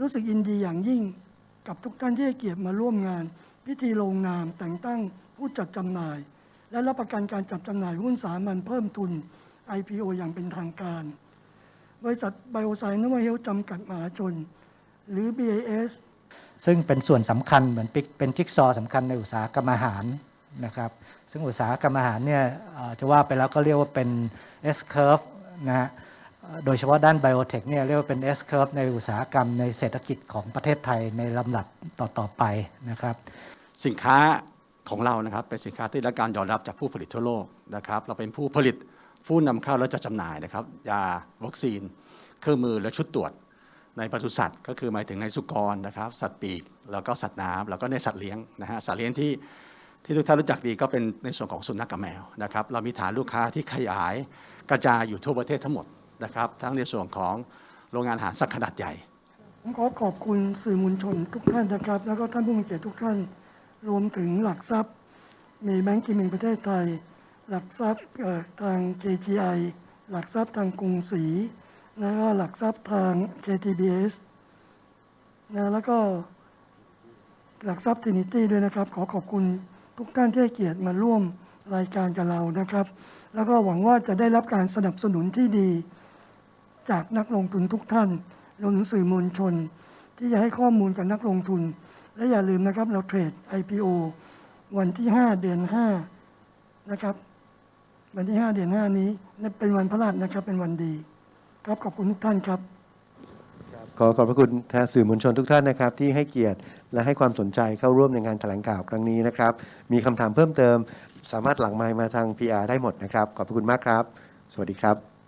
รู้สึกยินดีอย่างยิ่ง กับทุกท่านที่ให้เกียรติมาร่วมงาน พิธีลงนามแต่งตั้งผู้จัดจำหน่าย และรับประกันการจัดจำหน่ายหุ้นสามัญเพิ่มทุน IPO อย่างเป็นทางการ บริษัทไบโอไซน์นวเฮลจำกัดมหาชน หรือ BAS ซึ่งเป็นส่วนสำคัญเหมือนปิกเป็นจิ๊กซอว์สำคัญในอุตสาหกรรมอาหารนะครับซึ่งอุตสาหกรรมอาหารเนี่ยจะว่าไปแล้วก็เรียกว่าเป็น S curve นะฮะ โดยเฉพาะด้านไบโอเทคเนี่ยเรียกว่าเป็น S curve ในอุตสาหกรรมในเศรษฐกิจของประเทศไทยในลำดับต่อ ๆ ไปนะครับ สินค้าของเรานะครับเป็นสินค้าที่ได้รับการยอมรับจากผู้ผลิตทั่วโลกนะครับ เราเป็นผู้ผลิตผู้นำเข้าและจะจำหน่ายนะครับยาวัคซีน เครื่องมือและชุดตรวจ ในปศุสัตว์ ก็คือหมายถึงในสุกรนะครับ สัตว์ปีกแล้วก็สัตว์น้ำแล้วก็ในสัตว์เลี้ยงนะฮะสัตว์เลี้ยงที่ที่ทุกท่านรู้จักดีก็เป็นในส่วนของสุนัขกับแมวนะครับ เรามีฐานลูกค้าที่ขยายกระจายอยู่ทั่วประเทศทั้งหมด นะครับ ทั้งในส่วนของโรงงานอาหารสัตว์ขนาดใหญ่ ผมขอขอบคุณสื่อมวลชนทุกท่านนะครับ แล้วก็ท่านผู้มีเกียรติทุกท่าน รวมถึงหลักทรัพย์ มีแบงก์กิมเองประเทศไทย หลักทรัพย์ทาง KGI หลักทรัพย์ทางกรุงศรีแล้วก็หลักทรัพย์ทาง KTBS นะแล้วก็หลักทรัพย์ Trinity ด้วยนะครับ ขอขอบคุณทุกท่านที่ให้เกียรติมาร่วมรายการกับเรานะครับ แล้วก็หวังว่าจะได้รับการสนับสนุนที่ดี จากนักลงทุนทุกท่านรวมถึงสื่อมวลชน ที่จะให้ข้อมูลกับนักลงทุน และอย่าลืมนะครับเราเทรด IPO วันที่ 5 เดือน 5 นะครับ วันที่ 5 เดือน 5 นี้เป็นวันพระราชนะครับเป็นวันดี ครับขอบคุณทุกท่านครับขอขอบพระคุณแทนสื่อมวลชนทุกท่านนะครับ ที่ให้เกียรติและให้ความสนใจเข้าร่วมในงานแถลงข่าวครั้งนี้นะครับ มีคำถามเพิ่มเติม สามารถหลังไมค์มาทาง PR ได้หมดนะครับ ขอบพระคุณมากครับ สวัสดีครับ